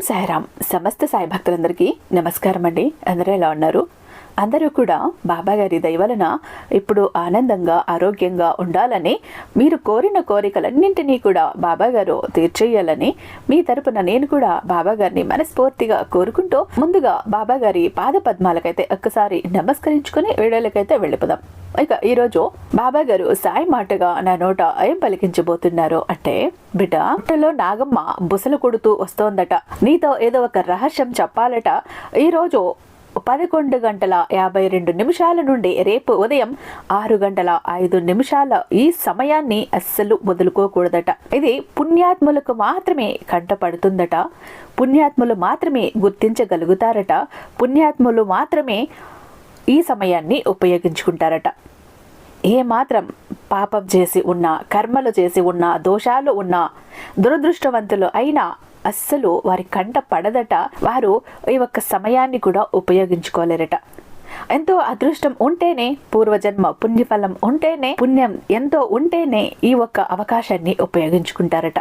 సాయిరామ్. సమస్త సాయి భక్తులందరికీ నమస్కారం అండి అందరూ ఎలా ఉన్నారు? అందరూ కూడా బాబాగారి దయవలన ఇప్పుడు ఆనందంగా ఆరోగ్యంగా ఉండాలని మీరు కోరిన కోరికలన్నింటినీ కూడా బాబాగారు తీర్చేయాలని మీ తరపున నేను కూడా బాబాగారిని మనస్ఫూర్తిగా కోరుకుంటూ ముందుగా బాబాగారి పాద పద్మాలకైతే ఒక్కసారి నమస్కరించుకుని వీడియోలకైతే వెళ్ళిపోదాం. ఇక ఈరోజు బాబా గారు సాయి మాటగా నా నోట ఏం పలికించబోతున్నారు అంటే బిడ్డ పుట్టలో నాగమ్మ బుసలు కొడుతూ వస్తోందట. నీతో ఏదో ఒక రహస్యం చెప్పాలట. ఈరోజు పదకొండు గంటల యాభై రెండు నిమిషాల నుండి రేపు ఉదయం ఆరు గంటల ఐదు నిమిషాల ఈ సమయాన్ని అస్సలు వదులుకోకూడదట. ఇది పుణ్యాత్ములకు మాత్రమే కంటపడుతుందట. పుణ్యాత్ములు మాత్రమే గుర్తించగలుగుతారట. పుణ్యాత్ములు మాత్రమే ఈ సమయాన్ని ఉపయోగించుకుంటారట. ఏ మాత్రం పాపం చేసి ఉన్న కర్మలు చేసి ఉన్న దోషాలు ఉన్న దురదృష్టవంతులు అయినా అస్సలు వారి కంట పడదట. వారు ఈ ఒక్క సమయాన్ని కూడా ఉపయోగించుకోలేరట. ఎంతో అదృష్టం ఉంటేనే పూర్వజన్మ పుణ్యఫలం ఉంటేనే పుణ్యం ఎంతో ఉంటేనే ఈ ఒక్క అవకాశాన్ని ఉపయోగించుకుంటారట.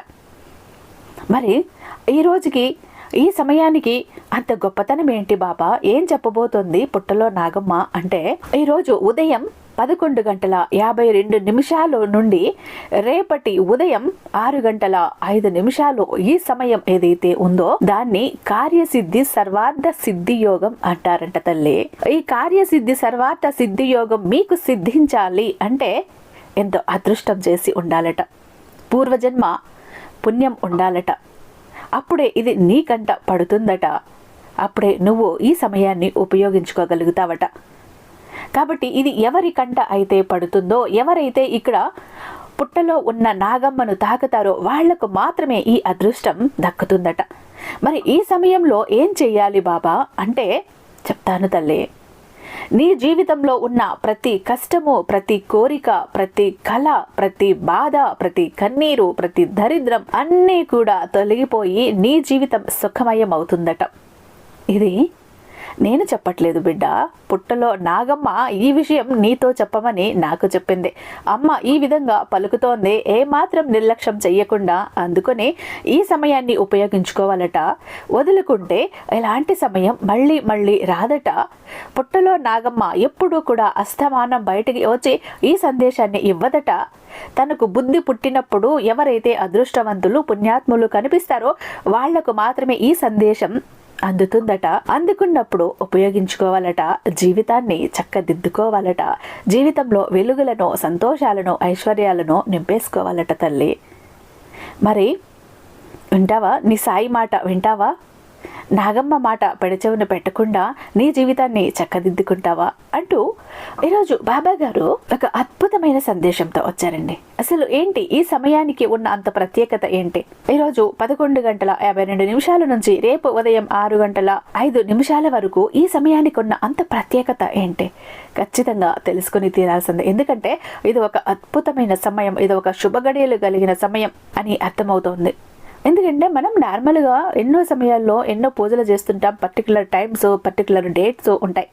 మరి ఈ రోజుకి ఈ సమయానికి అంత గొప్పతనం ఏంటి బాబా? ఏం చెప్పబోతోంది పుట్టలో నాగమ్మ అంటే ఈరోజు ఉదయం పదకొండు గంటల యాభై రెండు నిమిషాలు నుండి రేపటి ఉదయం ఆరు గంటల ఐదు నిమిషాలు ఈ సమయం ఏదైతే ఉందో దాన్ని కార్యసిద్ధి సర్వార్థ సిద్ధి యోగం అంటారంట తల్లి. ఈ కార్యసిద్ధి సర్వార్థ సిద్ధి యోగం మీకు సిద్ధించాలి అంటే ఎంతో అదృష్టం చేసి ఉండాలట. పూర్వజన్మ పుణ్యం ఉండాలట. అప్పుడే ఇది నీకంట పడుతుందట. అప్పుడే నువ్వు ఈ సమయాన్ని ఉపయోగించుకోగలుగుతావట. కాబట్టి ఇది ఎవరి కంట అయితే పడుతుందో ఎవరైతే ఇక్కడ పుట్టలో ఉన్న నాగమ్మను తాకుతారో వాళ్ళకు మాత్రమే ఈ అదృష్టం దక్కుతుందట. మరి ఈ సమయంలో ఏం చెయ్యాలి బాబా? అంటే చెప్తాను తల్లి. నీ జీవితంలో ఉన్న ప్రతి కష్టము ప్రతి కోరిక ప్రతి కళ ప్రతి బాధ ప్రతి కన్నీరు ప్రతి దరిద్రం అన్నీ కూడా తొలగిపోయి నీ జీవితం సుఖమయం అవుతుందట ఇది నేను చెప్పట్లేదు బిడ్డ. పుట్టలో నాగమ్మ ఈ విషయం నీతో చెప్పమని నాకు చెప్పింది. అమ్మ ఈ విధంగా పలుకుతోంది. ఏమాత్రం నిర్లక్ష్యం చెయ్యకుండా అందుకొని ఈ సమయాన్ని ఉపయోగించుకోవాలట. వదులుకుంటే ఎలాంటి సమయం మళ్ళీ మళ్ళీ రాదట. పుట్టలో నాగమ్మ ఎప్పుడూ కూడా అస్తమానం బయటికి వచ్చి ఈ సందేశాన్ని ఇవ్వదట. తనకు బుద్ధి పుట్టినప్పుడు ఎవరైతే అదృష్టవంతులు పుణ్యాత్ములు కనిపిస్తారో వాళ్ళకు మాత్రమే ఈ సందేశం అందుతుందట. అందుకున్నప్పుడు ఉపయోగించుకోవాలట జీవితాన్ని చక్కదిద్దుకోవాలట జీవితంలో వెలుగులను సంతోషాలను ఐశ్వర్యాలను నింపేసుకోవాలట తల్లి. మరి వింటావా? నీ సాయి మాట వింటావా? నాగమ్మ మాట పెడచెవును పెట్టకుండా నీ జీవితాన్ని చక్కదిద్దుకుంటావా? అంటూ ఈరోజు బాబా గారు ఒక అద్భుతమైన సందేశంతో వచ్చారండి. అసలు ఏంటి ఈ సమయానికి ఉన్న అంత ప్రత్యేకత ఏంటి? ఈరోజు పదకొండు గంటల యాభై రెండు నిమిషాల నుంచి రేపు ఉదయం ఆరు గంటల ఐదు నిమిషాల వరకు ఈ సమయానికి ఉన్న అంత ప్రత్యేకత ఏంటి? ఖచ్చితంగా తెలుసుకుని తీరాల్సింది. ఎందుకంటే ఇది ఒక అద్భుతమైన సమయం ఇది ఒక శుభగడియలు కలిగిన సమయం అని అర్థమవుతోంది. ఎందుకంటే మనం నార్మల్గా ఎన్నో సమయాల్లో ఎన్నో పూజలు చేస్తుంటాం. పర్టికులర్ టైమ్స్ పర్టికులర్ డేట్స్ ఉంటాయి.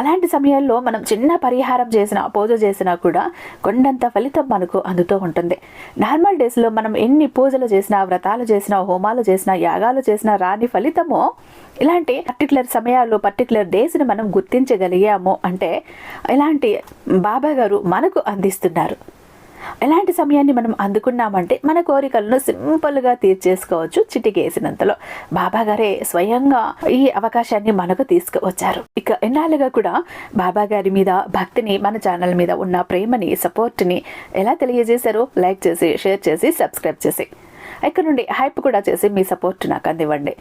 అలాంటి సమయాల్లో మనం చిన్న పరిహారం చేసిన పూజ చేసినా కూడా కొండంత ఫలితం మనకు అందుతూ ఉంటుంది. నార్మల్ డేస్లో మనం ఎన్ని పూజలు చేసినా వ్రతాలు చేసినా హోమాలు చేసినా యాగాలు చేసినా రాని ఫలితము ఇలాంటి పర్టికులర్ సమయాల్లో పర్టికులర్ డేస్ని మనం గుర్తించగలిగాము అంటే ఇలాంటి బాబా గారు మనకు అందిస్తున్నారు. ఎలాంటి సమయాన్ని మనం అందుకున్నామంటే మన కోరికలను సింపుల్గా తీర్చేసుకోవచ్చు చిటికేసినంతలో. బాబాగారే స్వయంగా ఈ అవకాశాన్ని మనకు తీసుకువచ్చారు. ఇక ఎన్నాళ్ళుగా కూడా బాబాగారి మీద భక్తిని మన ఛానల్ మీద ఉన్న ప్రేమని సపోర్ట్ని ఎలా తెలియజేశారో లైక్ చేసి షేర్ చేసి సబ్స్క్రైబ్ చేసి. ఇక్కడ నుండి హైప్ కూడా చేసి మీ సపోర్ట్ నాకు అందివ్వండి.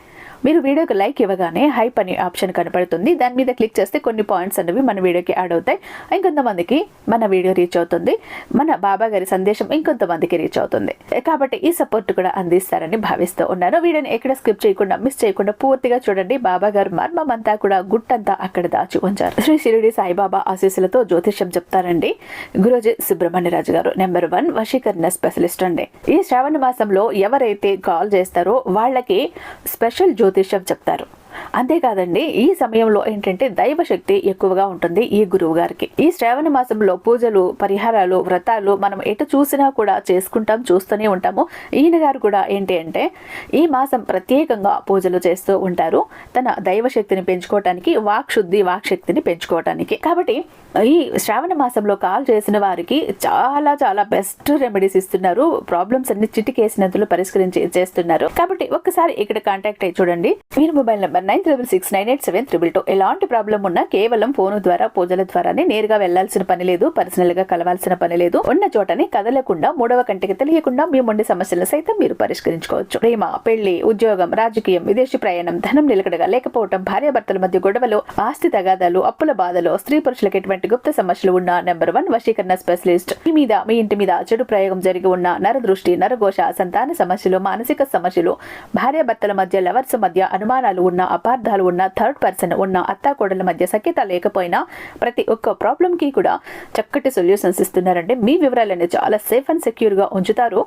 మీరు వీడియోకి లైక్ ఇవ్వగానే హైప్ అనే ఆప్షన్ కనపడుతుంది. దాని మీద క్లిక్ చేస్తే కొన్ని పాయింట్స్ అనేవి మన వీడియోకి యాడ్ అవుతాయి. ఇంకొంతమందికి మన వీడియో రీచ్ అవుతుంది. మన బాబా గారి సందేశం ఇంకొంతమందికి రీచ్ అవుతుంది. కాబట్టి ఈ సపోర్ట్ కూడా అందిస్తారని భావిస్తూ ఉన్నాను. వీడియోని ఎక్కడ స్కిప్ చేయకుండా మిస్ చేయకుండా పూర్తిగా చూడండి. బాబా గారు మర్మం అంతా కూడా గుట్టంతా అక్కడ దాచి ఉంచారు. శ్రీ షిరిడి సాయిబాబా ఆశీస్సులతో జ్యోతిష్యం చెప్తారండి. గురుజీ సుబ్రహ్మణ్యరాజు గారు నెంబర్ వన్ వశీకరణ స్పెషలిస్ట్ అండి. ఈ శ్రావణ మాసంలో ఎవరైతే కాల్ చేస్తారో వాళ్ళకి స్పెషల్ జ్యోతి జ్యోతిష్యం చెప్తారు. అంతేకాదండి ఈ సమయంలో ఏంటంటే దైవశక్తి ఎక్కువగా ఉంటుంది ఈ గురువు గారికి. ఈ శ్రావణ మాసంలో పూజలు పరిహారాలు వ్రతాలు మనం ఎటు చూసినా కూడా చేసుకుంటాం చూస్తూనే ఉంటాము. ఈయన గారు కూడా ఏంటి అంటే ఈ మాసం ప్రత్యేకంగా పూజలు చేస్తూ ఉంటారు. తన దైవశక్తిని పెంచుకోవటానికి వాక్ శుద్ధి వాక్ శక్తిని పెంచుకోవటానికి. కాబట్టి ఈ శ్రావణ మాసంలో కాల్ చేసిన వారికి చాలా చాలా బెస్ట్ రెమెడీస్ ఇస్తున్నారు. ప్రాబ్లమ్స్ అన్ని చిటికేసినందులో పరిష్కరించి చేస్తున్నారు. కాబట్టి ఒక్కసారి ఇక్కడ కాంటాక్ట్ అయ్యి చూడండి. మీరు mobile number nine triple six nine eight seven triple two. ఎలాంటి ప్రాబ్లం ఉన్నా కేవలం ఫోన్ ద్వారా పూజల ద్వారానే నేరుగా వెళ్ళాల్సిన పని లేదు పర్సనల్గా కలవాల్సిన పని లేదు. ఉన్న చోటని కదలకుండా మూడవ కంటికి తెలియకుండా మీ మొండి సమస్యలు సైతం మీరు పరిష్కరించుకోవచ్చు. ప్రేమ పెళ్ళి ఉద్యోగం రాజకీయం విదేశీ ప్రయాణం ధనం నిలకడగా లేకపోవడం భార్యాభర్తల మధ్య గొడవలు ఆస్తి తగాదాలు అప్పుల బాధలు స్త్రీ పురుషులకు ఎటువంటి గుప్త సమస్యలు ఉన్న నెంబర్ వన్ వశీకరణ స్పెషలిస్ట్. మీ మీద మీ ఇంటి మీద చెడు ప్రయోగం జరిగి ఉన్న నరదృష్టి నరఘోష సంతాన సమస్యలు మానసిక సమస్యలు భార్యాభర్తల మధ్య లవర్స్ మధ్య అనుమానాలు ఉన్న అపార్థాలు ఉన్న థర్డ్ పర్సన్ ఉన్న అత్తాకోడల మధ్య సఖ్యత లేకపోయినా ప్రతి ఒక్క ప్రాబ్లంకి కూడా చక్కటి సొల్యూషన్స్ ఇస్తున్నారంటే మీ వివరాలన్నీ చాలా సేఫ్ అండ్ సెక్యూర్గా ఉంచుతారు.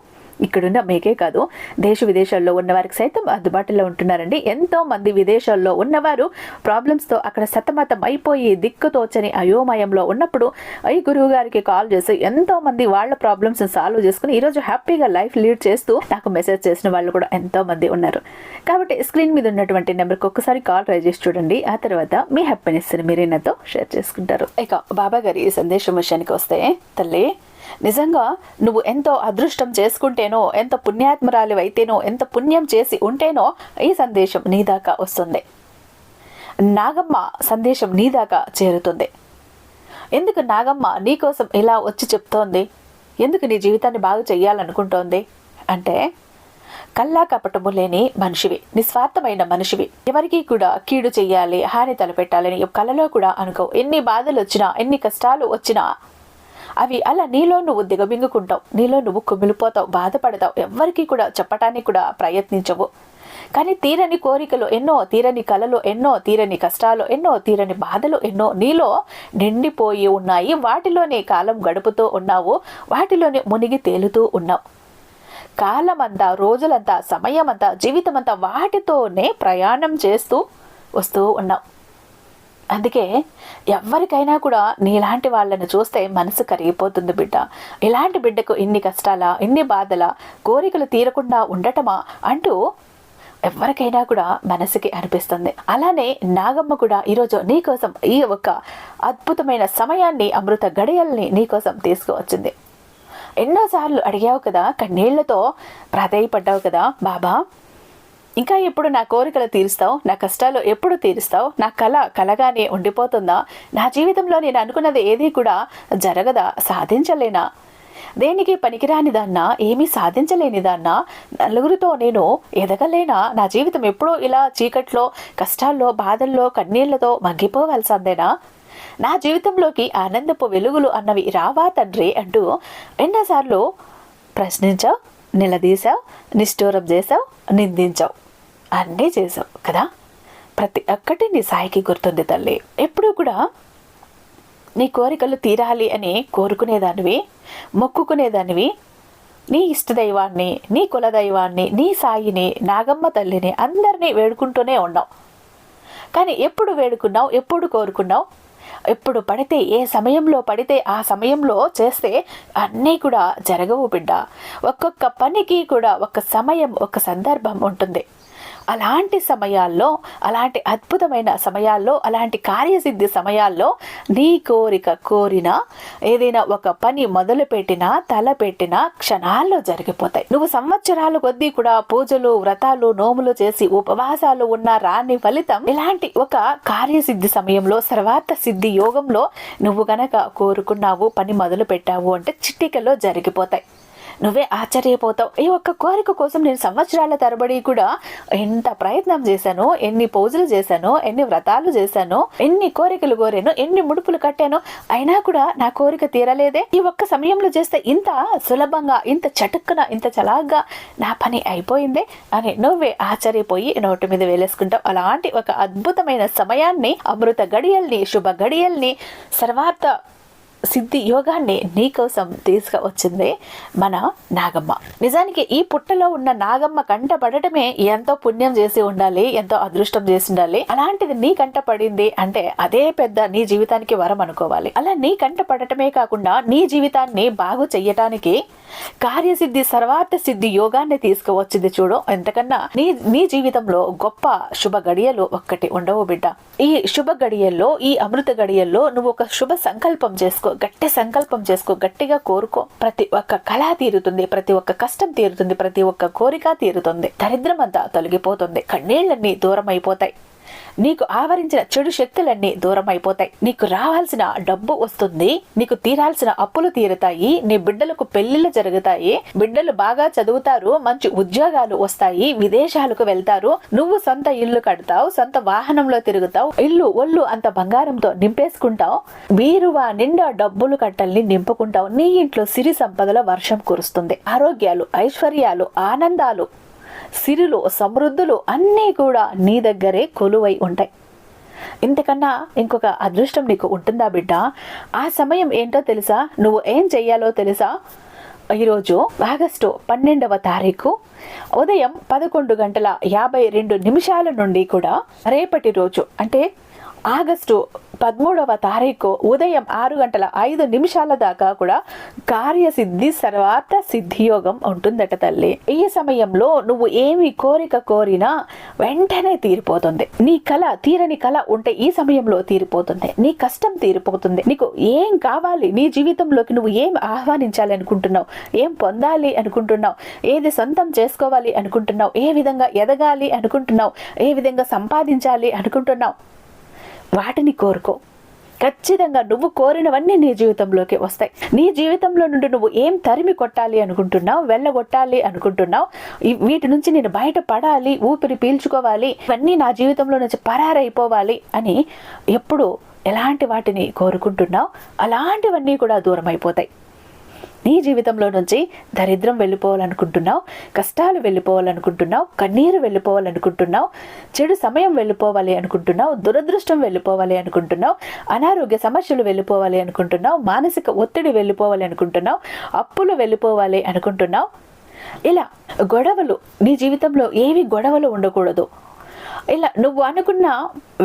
ఇక్కడున్న మీకే కాదు దేశ విదేశాల్లో ఉన్నవారికి సైతం అందుబాటులో ఉంటున్నారండి. ఎంతో మంది విదేశాల్లో ఉన్నవారు ప్రాబ్లమ్స్తో అక్కడ సతమతం అయిపోయి దిక్కుతోచని అయోమయంలో ఉన్నప్పుడు ఐ గురువు గారికి కాల్ చేసి ఎంతో మంది వాళ్ళ ప్రాబ్లమ్స్ సాల్వ్ చేసుకుని ఈరోజు హ్యాపీగా లైఫ్ లీడ్ చేస్తూ నాకు మెసేజ్ చేసిన వాళ్ళు కూడా ఎంతో మంది ఉన్నారు. కాబట్టి స్క్రీన్ మీద ఉన్నటువంటి నెంబర్కి ఒక్కసారి కాల్ ట్రై చేసి చూడండి. ఆ తర్వాత మీ హ్యాపీనెస్ మీరు నాతో షేర్ చేసుకుంటారు. ఇక బాబా గారి సందేశం విషయానికి వస్తే తల్లి నిజంగా నువ్వు ఎంతో అదృష్టం చేసుకుంటేనో ఎంత పుణ్యాత్మరాలు అయితేనో ఎంత పుణ్యం చేసి ఉంటేనో ఈ సందేశం నీ దాకా వస్తుంది. నాగమ్మ సందేశం నీ దాకా చేరుతుంది. ఎందుకు నాగమ్మ నీకోసం ఇలా వచ్చి చెప్తోంది? ఎందుకు నీ జీవితాన్ని బాగు చెయ్యాలనుకుంటోంది? అంటే కల్లా కపటము లేని మనిషివి నిస్వార్థమైన మనిషివి. ఎవరికి కూడా కీడు చెయ్యాలి హాని తలపెట్టాలని కలలో కూడా అనుకో. ఎన్ని బాధలు వచ్చినా ఎన్ని కష్టాలు వచ్చినా అవి అలా నీలో నువ్వు దిగబింగుకుంటావు నీలో నువ్వు కుమిలిపోతావు బాధపడతావు. ఎవ్వరికి కూడా చెప్పటానికి కూడా ప్రయత్నించవు. కానీ తీరని కోరికలు ఎన్నో తీరని కళలు ఎన్నో తీరని కష్టాలు ఎన్నో తీరని బాధలు ఎన్నో నీలో నిండిపోయి ఉన్నాయి. వాటిలోనే కాలం గడుపుతూ ఉన్నావు వాటిలోనే మునిగి తేలుతూ ఉన్నావు. కాలమంతా రోజులంతా సమయమంతా జీవితమంతా వాటితోనే ప్రయాణం చేస్తూ వస్తూ ఉన్నావు. అందుకే ఎవరికైనా కూడా నీలాంటి వాళ్ళని చూస్తే మనసు కరిగిపోతుంది బిడ్డ. ఇలాంటి బిడ్డకు ఇన్ని కష్టాలా ఇన్ని బాధల కోరికలు తీరకుండా ఉండటమా అంటూ ఎవరికైనా కూడా మనసుకి అనిపిస్తుంది. అలానే నాగమ్మ కూడా ఈరోజు నీకోసం ఈ ఒక అద్భుతమైన సమయాన్ని అమృత గడియల్ని నీకోసం తీసుకువచ్చింది. ఎన్నోసార్లు అడిగావు కదా కన్నీళ్ళతో ప్రాధాయపడ్డావు కదా బాబా. ఇంకా ఎప్పుడు నా కోరికలు తీరుస్తావు? నా కష్టాలు ఎప్పుడు తీరుస్తావు? నా కళ కలగానే ఉండిపోతుందా? నా జీవితంలో నేను అనుకున్నది ఏది కూడా జరగదా? సాధించలేనా? దేనికి పనికిరానిదన్నా ఏమీ సాధించలేనిదన్నా నలుగురితో నేను ఎదగలేనా? నా జీవితం ఎప్పుడూ ఇలా చీకట్లో కష్టాల్లో బాధల్లో కన్నీళ్ళతో మగ్గిపోవలసిందేనా? నా జీవితంలోకి ఆనందపు వెలుగులు అన్నవి రావా తండ్రి అంటూ ఎన్నోసార్లు ప్రశ్నించావు నిలదీశావు నిష్ఠూరం చేసావు నిందించావు. అన్నీ చేసావు కదా? ప్రతి ఒక్కటి నీ సాయికి గుర్తుంది తల్లి. ఎప్పుడూ కూడా నీ కోరికలు తీరాలి అని కోరుకునేదానివి మొక్కుకునేదానివి. నీ ఇష్టదైవాన్ని నీ కులదైవాన్ని నీ సాయిని నాగమ్మ తల్లిని అందరినీ వేడుకుంటూనే ఉన్నావు కానీ ఎప్పుడు వేడుకున్నావు ఎప్పుడు కోరుకున్నావు? ఎప్పుడు పడితే ఏ సమయంలో పడితే ఆ సమయంలో చేస్తే అన్నీ కూడా జరగవు బిడ్డ. ఒక్కొక్క పనికి కూడా ఒక సమయం ఒక సందర్భం ఉంటుంది. అలాంటి సమయాల్లో అలాంటి అద్భుతమైన సమయాల్లో అలాంటి కార్యసిద్ధి సమయాల్లో నీ కోరిక కోరిన ఏదైనా ఒక పని మొదలు పెట్టినా తల పెట్టినా క్షణాల్లో జరిగిపోతాయి. నువ్వు సంవత్సరాలు కొద్దీ కూడా పూజలు వ్రతాలు నోములు చేసి ఉపవాసాలు ఉన్న రాని ఫలితం ఇలాంటి ఒక కార్యసిద్ధి సమయంలో సర్వార్థ సిద్ధి యోగంలో నువ్వు గనక కోరుకున్నావు పని మొదలు పెట్టావు అంటే చిట్టికలో జరిగిపోతాయి. నువ్వే ఆశ్చర్యపోతావు. ఈ ఒక్క కోరిక కోసం నేను సంవత్సరాల తరబడి కూడా ఎంత ప్రయత్నం చేశాను ఎన్ని పూజలు చేశాను ఎన్ని వ్రతాలు చేశాను ఎన్ని కోరికలు కోరాను ఎన్ని ముడుపులు కట్టాను అయినా కూడా నా కోరిక తీరలేదే. ఈ ఒక్క సమయంలో చేస్తే ఇంత సులభంగా ఇంత చటుక్కున ఇంత చలాగ్గా నా పని అయిపోయిందే అని నువ్వే ఆశ్చర్యపోయి నోటు మీద వేలేసుకుంటావు. అలాంటి ఒక అద్భుతమైన సమయాన్ని అమృత గడియల్ని శుభ గడియల్ని సర్వార్థ సిద్ధి యోగాన్ని నీకోసం తీసుకువచ్చింది మన నాగమ్మ. నిజానికి ఈ పుట్టలో ఉన్న నాగమ్మ కంట పడటమే ఎంతో పుణ్యం చేసి ఉండాలి ఎంతో అదృష్టం చేసి ఉండాలి. అలాంటిది నీ కంట పడింది అంటే అదే పెద్ద నీ జీవితానికి వరం అనుకోవాలి. అలా నీ కంట పడటమే కాకుండా నీ జీవితాన్ని బాగు చెయ్యటానికి కార్యసిద్ధి సర్వార్థ సిద్ధి యోగాన్ని తీసుకువచ్చింది చూడు. ఎంతకన్నా నీ నీ జీవితంలో గొప్ప శుభ గడియలు ఒక్కటి ఉండవు బిడ్డ. ఈ శుభ గడియల్లో ఈ అమృత గడియల్లో నువ్వు ఒక శుభ సంకల్పం చేసుకో గట్టి సంకల్పం చేసుకో గట్టిగా కోరుకో. ప్రతి ఒక్క కళ తీరుతుంది ప్రతి ఒక్క కష్టం తీరుతుంది ప్రతి ఒక్క కోరిక తీరుతుంది. దరిద్రమంతా తొలగిపోతుంది కన్నీళ్ళన్నీ దూరం అయిపోతాయి నీకు ఆవరించిన చెడు శక్తులన్నీ దూరం అయిపోతాయి నీకు రావాల్సిన డబ్బు వస్తుంది. నీకు తీరాల్సిన అప్పులు తీరుతాయి. నీ బిడ్డలకు పెళ్ళిళ్ళు జరుగుతాయి. బిడ్డలు బాగా చదువుతారు. మంచి ఉద్యోగాలు వస్తాయి. విదేశాలకు వెళ్తారు. నువ్వు సొంత ఇల్లు కడతావు. సొంత వాహనంలో తిరుగుతావు. ఇల్లు ఒళ్ళు అంత బంగారంతో నింపేసుకుంటావు. బీరువా నిండా డబ్బులు కట్టల్ని నింపుకుంటావు. నీ ఇంట్లో సిరి సంపదల వర్షం కురుస్తుంది. ఆరోగ్యాలు ఐశ్వర్యాలు ఆనందాలు సిరులు సమృద్ధులు అన్నీ కూడా నీ దగ్గరే కొలువై ఉంటాయి. ఇంతకన్నా ఇంకొక అదృష్టం నీకు ఉంటుందా బిడ్డ? ఆ సమయం ఏంటో తెలుసా? నువ్వు ఏం చెయ్యాలో తెలుసా? ఈరోజు ఆగస్టు పన్నెండవ తారీఖు ఉదయం పదకొండు గంటల యాభై రెండు నిమిషాల నుండి కూడా రేపటి రోజు అంటే ఆగస్టు పదమూడవ తారీఖు ఉదయం ఆరు గంటల ఐదు నిమిషాల దాకా కూడా కార్యసిద్ధి సర్వార్థ సిద్ధియోగం ఉంటుందట తల్లి. ఈ సమయంలో నువ్వు ఏమి కోరిక కోరినా వెంటనే తీరిపోతుంది. నీ కళ తీరని కళ ఉంటే ఈ సమయంలో తీరిపోతుంది. నీ కష్టం తీరిపోతుంది. నీకు ఏం కావాలి? నీ జీవితంలోకి నువ్వు ఏం ఆహ్వానించాలి అనుకుంటున్నావు? ఏం పొందాలి అనుకుంటున్నావు? ఏది సొంతం చేసుకోవాలి అనుకుంటున్నావు? ఏ విధంగా ఎదగాలి అనుకుంటున్నావు? ఏ విధంగా సంపాదించాలి అనుకుంటున్నావు? వాటిని కోరుకో. ఖచ్చితంగా నువ్వు కోరినవన్నీ నీ జీవితంలోకి వస్తాయి. నీ జీవితంలో నుండి నువ్వు ఏం తరిమి కొట్టాలి అనుకుంటున్నావు వెళ్ళగొట్టాలి అనుకుంటున్నావు వీటి నుంచి నేను బయటపడాలి ఊపిరి పీల్చుకోవాలి ఇవన్నీ నా జీవితంలో నుంచి పరారైపోవాలి అని ఎప్పుడు ఎలాంటి వాటిని కోరుకుంటున్నావు అలాంటివన్నీ కూడా దూరం అయిపోతాయి నీ జీవితంలో నుంచి దరిద్రం వెళ్ళిపోవాలనుకుంటున్నావు కష్టాలు వెళ్ళిపోవాలనుకుంటున్నావు కన్నీరు వెళ్ళిపోవాలనుకుంటున్నావు చెడు సమయం వెళ్ళిపోవాలి అనుకుంటున్నావు దురదృష్టం వెళ్ళిపోవాలి అనుకుంటున్నావు అనారోగ్య సమస్యలు వెళ్ళిపోవాలి అనుకుంటున్నావు మానసిక ఒత్తిడి వెళ్ళిపోవాలి అనుకుంటున్నావు అప్పులు వెళ్ళిపోవాలి అనుకుంటున్నావు. ఇలా గొడవలు నీ జీవితంలో ఏవి గొడవలు ఉండకూడదు. ఇలా నువ్వు అనుకున్న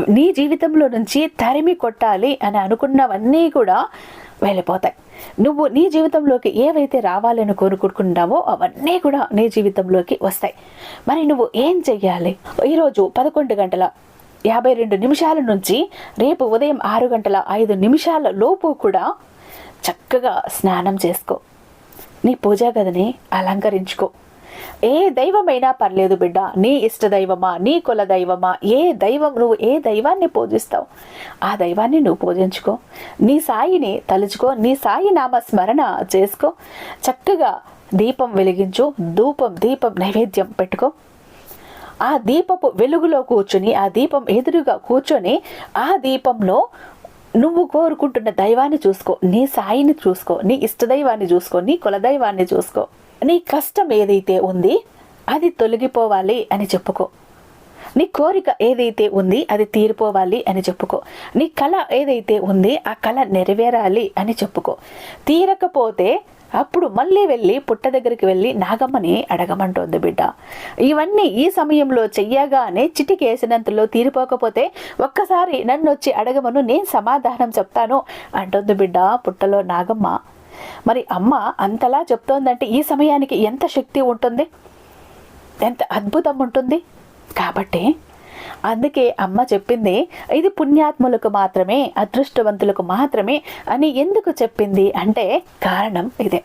నీ జీవితంలో నుంచి తరిమి కొట్టాలి అని అనుకున్నవన్నీ కూడా వెళ్ళిపోతాయి. నువ్వు నీ జీవితంలోకి ఏవైతే రావాలని కోరుకుంటున్నావో అవన్నీ కూడా నీ జీవితంలోకి వస్తాయి. మరి నువ్వు ఏం చెయ్యాలి? ఈరోజు పదకొండు గంటల యాభై రెండు నిమిషాల నుంచి రేపు ఉదయం ఆరు గంటల ఐదు నిమిషాల లోపు కూడా చక్కగా స్నానం చేసుకో. నీ పూజా గదిని అలంకరించుకో. ఏ దైవమైనా పర్లేదు బిడ్డ నీ ఇష్ట దైవమా నీ కుల దైవమా ఏ దైవం నువ్వు ఏ దైవాన్ని పూజిస్తావు? ఆ దైవాన్ని నువ్వు పూజించుకో. నీ సాయిని తలుచుకో నీ సాయి నామ స్మరణ చేసుకో. చక్కగా దీపం వెలిగించు ధూపం దీపం నైవేద్యం పెట్టుకో. ఆ దీపపు వెలుగులో కూర్చుని ఆ దీపం ఎదురుగా కూర్చొని ఆ దీపంలో నువ్వు కోరుకుంటున్న దైవాన్ని చూసుకో. నీ సాయిని చూసుకో నీ ఇష్టదైవాన్ని చూసుకో నీ కులదైవాన్ని చూసుకో. నీ కష్టం ఏదైతే ఉంది అది తొలగిపోవాలి అని చెప్పుకో. నీ కోరిక ఏదైతే ఉంది అది తీరిపోవాలి అని చెప్పుకో. నీ కళ ఏదైతే ఉంది ఆ కళ నెరవేరాలి అని చెప్పుకో. తీరకపోతే అప్పుడు మళ్ళీ వెళ్ళి పుట్ట దగ్గరికి వెళ్ళి నాగమ్మని అడగమంటోంది బిడ్డ. ఇవన్నీ ఈ సమయంలో చెయ్యగానే చిటికేసినంతలో తీరిపోకపోతే ఒక్కసారి నన్ను వచ్చి అడగమను నేను సమాధానం చెప్తాను అంటుంది బిడ్డ పుట్టలో నాగమ్మ. మరి అమ్మ అంతలా చెప్తోందంటే ఈ సమయానికి ఎంత శక్తి ఉంటుంది? ఎంత అద్భుతం ఉంటుంది? కాబట్టి అందుకే అమ్మ చెప్పింది ఇది పుణ్యాత్ములకు మాత్రమే అదృష్టవంతులకు మాత్రమే అని ఎందుకు చెప్పింది అంటే కారణం ఇదే.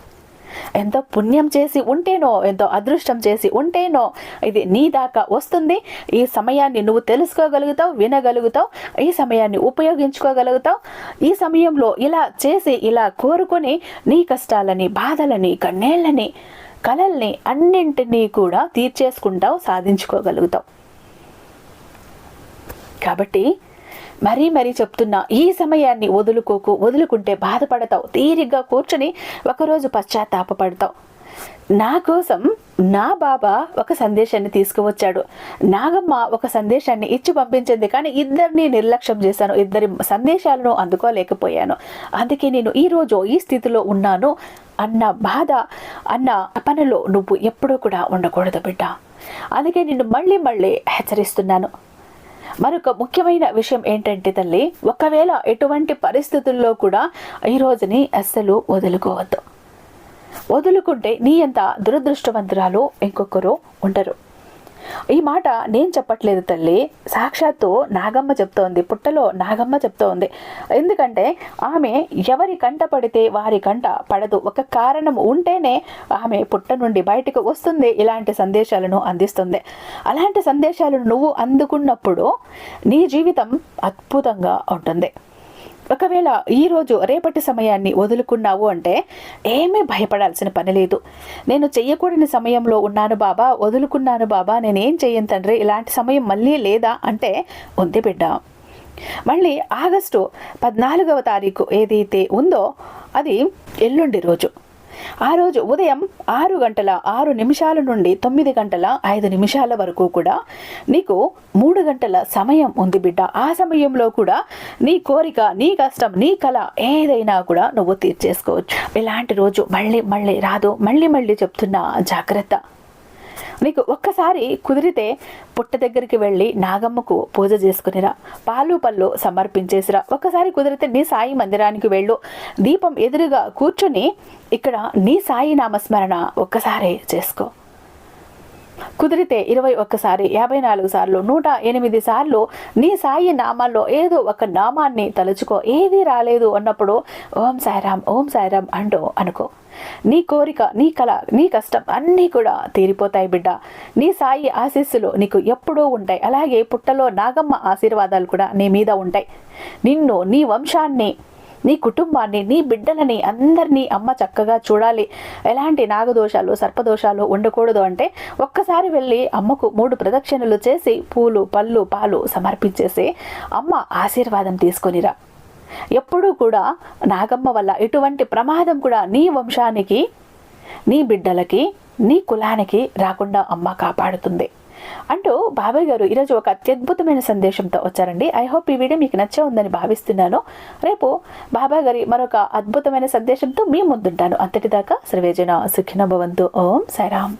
ఎంతో పుణ్యం చేసి ఉంటేనో ఎంతో అదృష్టం చేసి ఉంటేనో ఇది నీ దాకా వస్తుంది. ఈ సమయాన్ని నువ్వు తెలుసుకోగలుగుతావు వినగలుగుతావు ఈ సమయాన్ని ఉపయోగించుకోగలుగుతావు. ఈ సమయంలో ఇలా చేసి ఇలా కోరుకొని నీ కష్టాలని బాధలని కన్నీళ్ళని కలల్ని అన్నింటినీ కూడా తీర్చేసుకుంటావు సాధించుకోగలుగుతావు. కాబట్టి మరీ మరీ చెప్తున్నా ఈ సమయాన్ని వదులుకోకు వదులుకుంటే బాధపడతావు తీరిగ్గా కూర్చొని ఒకరోజు పశ్చాత్తాపడతావు నా కోసం నా బాబా ఒక సందేశాన్ని తీసుకువచ్చాడు. నాగమ్మ ఒక సందేశాన్ని ఇచ్చి పంపించింది కానీ ఇద్దరిని నిర్లక్ష్యం చేశాను ఇద్దరి సందేశాలను అందుకోలేకపోయాను. అందుకే నేను ఈరోజు ఈ స్థితిలో ఉన్నాను అన్న బాధ అన్న పనిలో నువ్వు ఎప్పుడూ కూడా ఉండకూడదు బిడ్డ. అందుకే నిన్ను మళ్ళీ మళ్ళీ హెచ్చరిస్తున్నాను. మరొక ముఖ్యమైన విషయం ఏంటంటే తల్లి ఒకవేళ ఎటువంటి పరిస్థితుల్లో కూడా ఈ రోజుని అస్సలు వదులుకోవద్దు. వదులుకుంటే నీ అంత దురదృష్టవంతురాలు ఇంకొకరు ఉండరు. ఈ మాట నేను చెప్పట్లేదు తల్లి. సాక్షాత్తు నాగమ్మ చెప్తోంది. పుట్టలో నాగమ్మ చెప్తోంది. ఎందుకంటే ఆమె ఎవరి కంట పడితే వారి కంట పడదు. ఒక కారణం ఉంటేనే ఆమె పుట్ట నుండి బయటకు వస్తుంది. ఇలాంటి సందేశాలను అందిస్తుంది. అలాంటి సందేశాలను నువ్వు అందుకున్నప్పుడు నీ జీవితం అద్భుతంగా ఉంటుంది. ఒకవేళ ఈరోజు రేపటి సమయాన్ని వదులుకున్నావు అంటే ఏమీ భయపడాల్సిన పని లేదు. నేను చెయ్యకూడని సమయంలో ఉన్నాను బాబా వదులుకున్నాను బాబా నేనేం చెయ్యను తండ్రి ఇలాంటి సమయం మళ్ళీ లేదా అంటే ఉంది బిడ్డ. మళ్ళీ ఆగస్టు పద్నాలుగవ తారీఖు ఏదైతే ఉందో అది ఎల్లుండి రోజు. ఆ రోజు ఉదయం ఆరు గంటల ఆరు నిమిషాల నుండి తొమ్మిది గంటల ఐదు నిమిషాల వరకు కూడా నీకు మూడు గంటల సమయం ఉంది బిడ్డ. ఆ సమయంలో కూడా నీ కోరిక నీ కష్టం నీ కళ ఏదైనా కూడా నువ్వు తీర్చేసుకోవచ్చు. ఇలాంటి రోజు మళ్ళీ మళ్ళీ రాదు. మళ్ళీ మళ్ళీ చెప్తున్నా జాగ్రత్త. నీకు ఒక్కసారి కుదిరితే పుట్ట దగ్గరికి వెళ్ళి నాగమ్మకు పూజ చేసుకునిరా. పాలు పళ్ళు సమర్పించేసిరా. ఒక్కసారి కుదిరితే నీ సాయి మందిరానికి వెళ్ళు. దీపం ఎదురుగా కూర్చుని ఇక్కడ నీ సాయి నామస్మరణ ఒక్కసారి చేసుకో. కుదిరితే ఇరవై ఒక్కసారి యాభై నాలుగు సార్లు నూట ఎనిమిది సార్లు నీ సాయి నామాల్లో ఏదో ఒక నామాన్ని తలుచుకో. ఏది రాలేదు అన్నప్పుడు ఓం సాయిరామ్ ఓం సాయిరామ్ అంటూ అనుకో. నీ కోరిక నీ కళ నీ కష్టం అన్నీ కూడా తీరిపోతాయి బిడ్డ. నీ సాయి ఆశీస్సులు నీకు ఎప్పుడూ ఉంటాయి. అలాగే పుట్టలో నాగమ్మ ఆశీర్వాదాలు కూడా నీ మీద ఉంటాయి. నిన్ను నీ వంశాన్ని నీ కుటుంబాన్ని నీ బిడ్డలని అందరినీ అమ్మ చక్కగా చూడాలి. ఎలాంటి నాగదోషాలు సర్పదోషాలు ఉండకూడదు అంటే ఒక్కసారి వెళ్ళి అమ్మకు మూడు ప్రదక్షిణలు చేసి పూలు పళ్ళు పాలు సమర్పించేసి అమ్మ ఆశీర్వాదం తీసుకొనిరా. ఎప్పుడూ కూడా నాగమ్మ వల్ల ఎటువంటి ప్రమాదం కూడా నీ వంశానికి నీ బిడ్డలకి నీ కులానికి రాకుండా అమ్మ కాపాడుతుంది. అంటూ బాబాయ్ గారు ఈరోజు ఒక అత్యద్భుతమైన సందేశంతో వచ్చారండి. ఐ హోప్ ఈ వీడియో మీకు నచ్చే ఉందని భావిస్తున్నాను. రేపు బాబా గారి మరొక అద్భుతమైన సందేశంతో మీ ముందుంటాను. అంతటిదాకా సర్వేజన సుఖినభవంతు ఓం సాయిరామ్.